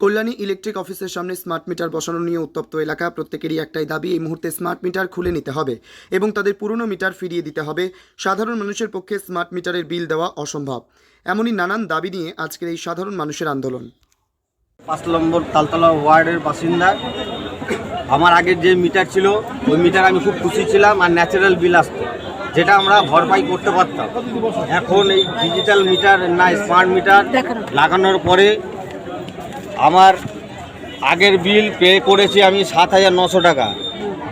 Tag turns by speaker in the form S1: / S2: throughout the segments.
S1: Kalyani electric অফিসের সামনে smart meter বসানো নিয়ে উত্তপ্ত এলাকা প্রত্যেকেরই একটাই দাবি এই মুহূর্তে স্মার্ট মিটার খুলে নিতে হবে এবং তাদের পুরনো মিটার ফিরিয়ে দিতে হবে। সাধারণ মানুষের পক্ষে স্মার্ট মিটারের বিল দেওয়া অসম্ভব। এমনই নানান দাবি নিয়ে আজকের এই সাধারণ মানুষের আন্দোলন।
S2: পাঁচ নম্বর তালতলা ওয়ার্ডের বাসিন্দা। আমার আগের যে মিটার ছিল ওই মিটার আমি খুব খুশি ছিলাম আর ন্যাচারাল বিল আসতো যেটা আমরা ভরপাই করতে পারতাম। এখন এই ডিজিটাল মিটার না স্মার্ট মিটার লাগানোর পরে আমার আগের বিল পে করেছি আমি সাত হাজার নশো টাকা।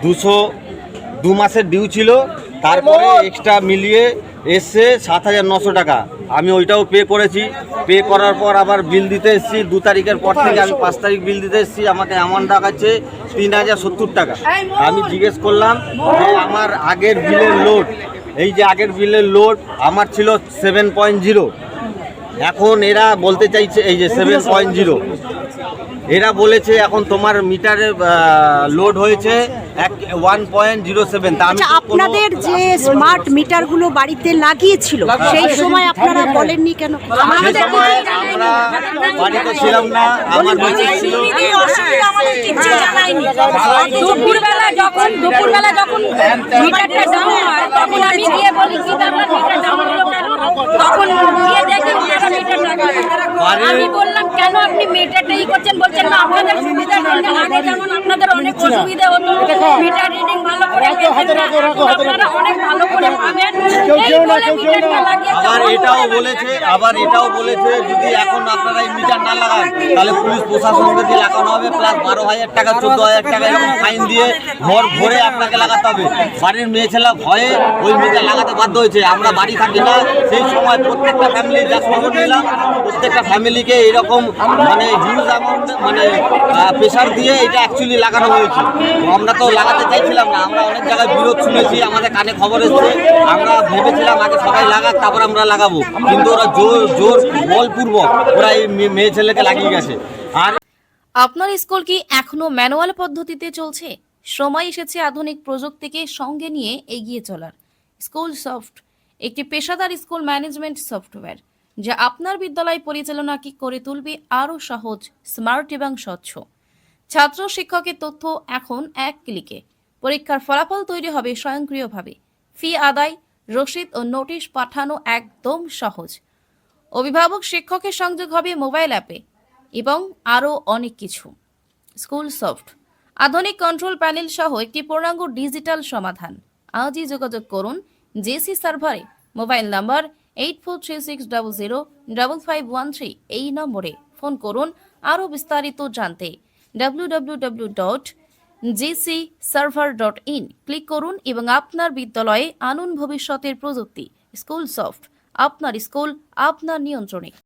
S2: দুশো দু মাসের ডিউ ছিল তারপরে এক্সট্রা মিলিয়ে এসছে সাত হাজার নশো টাকা। আমি ওইটাও পে করেছি। পে করার পর আবার বিল দিতে এসেছি দু তারিখের পর থেকে আমি পাঁচ তারিখ বিল দিতে এসেছি আমাকে অ্যামাউন্ট দেখাচ্ছে তিন হাজার সত্তর টাকা। আমি জিজ্ঞেস করলাম যে আমার আগের বিলের লোড এই যে আগের বিলের লোড আমার ছিল সেভেন পয়েন্ট জিরো এখন এরা বলতে চাইছে এই যে সেভেন পয়েন্ট জিরো এরা বলেছে এখন তোমার মিটারে লোড হয়েছে এক ওয়ান পয়েন্ট জিরো সেভেন
S3: আপনাদের যে স্মার্ট মিটারগুলো বাড়িতে লাগিয়েছিল সেই সময় আপনারা বলেননি কেন?
S2: আমরা বাড়িতে ছিলাম না আমার ছিল।
S4: দুপুরবেলা যখন দুপুরবেলা যখন মিটারটা ডাউন হয় তখন আমি গিয়ে বলি কি ব্যাপার মিটার ডাউন হলো কেন তখন গিয়ে দেখি ওনারা মিটার লাগায় আমি বললাম কেন আপনি মিটারটা ই করছেন? বলছেন না আপনাদের জন্য আগে যেমন আপনাদের অনেক অসুবিধা হতো মিটার রিডিং ভালো করে আপনারা অনেক ভালো করে পাবেন। মিটারটা লাগিয়েছে
S2: আবার এটাও বলেছে আবার এটাও বলেছে যদি এখন আপনারা এই মিটার না লাগান তাহলে পুলিশ প্রশাসনকে দিয়ে লাগানো হবে প্লাস বারো হাজার টাকা চোদ্দ হাজার টাকা এরকম ফাইন দিয়ে ঘর ভরে আপনাকে লাগাতে হবে। বাড়ির মেয়ে ছেলে ভয়ে ওই মিটার লাগাতে বাধ্য হয়েছে। আমরা বাড়ি থাকি না সেই সময় প্রত্যেকটা ফ্যামিলি যা খবর নিলাম প্রত্যেকটা ফ্যামিলিকে এরকম মানে হিউজ অ্যামাউন্ট মানে প্রেশার দিয়ে এটা অ্যাকচুয়ালি লাগানো হয়েছে। আমরা তো লাগাতে চাইছিলাম না, আমরা অনেক জায়গায় বিরোধ শুনেছি, আমাদের কানে খবর এসছে। আমরা ভেবেছিলাম আগে সবাই লাগাক, তারপর আমরা লাগাবো। কিন্তু ওরা জোর জোর, বলপূর্বক ওরা এই মেয়ে ছেলেকে লাগিয়ে গেছে। আর
S5: আপনার স্কুল কি এখনও ম্যানুয়াল পদ্ধতিতে চলছে? সময় এসেছে আধুনিক প্রযুক্তিকে সঙ্গে নিয়ে এগিয়ে চলার। স্কুল সফট, একটি পেশাদার স্কুল ম্যানেজমেন্ট সফটওয়্যার। যা আপনার বিদ্যালয় পরিচালনাকে করে তুলবে আরও সহজ স্মার্ট এবং স্বচ্ছ। ছাত্র শিক্ষকের তথ্য এখন এক ক্লিকে। পরীক্ষার ফলাফল তৈরি হবে স্বয়ংক্রিয়ভাবে। ফি আদায়, রসিদ ও নোটিশ পাঠানো একদম সহজ। অভিভাবক শিক্ষকের সংযোগ হবে মোবাইল অ্যাপে এবং আরও অনেক কিছু। School soft. আধুনিক কন্ট্রোল প্যানেল সহ একটি পূর্ণাঙ্গ ডিজিটাল সমাধান। আজই যোগাযোগ করুন জেসি সার্ভারে। Mobile number eight four six double zero double five one three এই নম্বরে ফোন করুন। আরও বিস্তারিত জানতে W dot server dot in click করুন এবং আপনার বিদ্যালয়ে আনুন ভবিষ্যতের প্রযুক্তি স্কুল সফট আপনার স্কুল, আপনার নিয়ন্ত্রণে।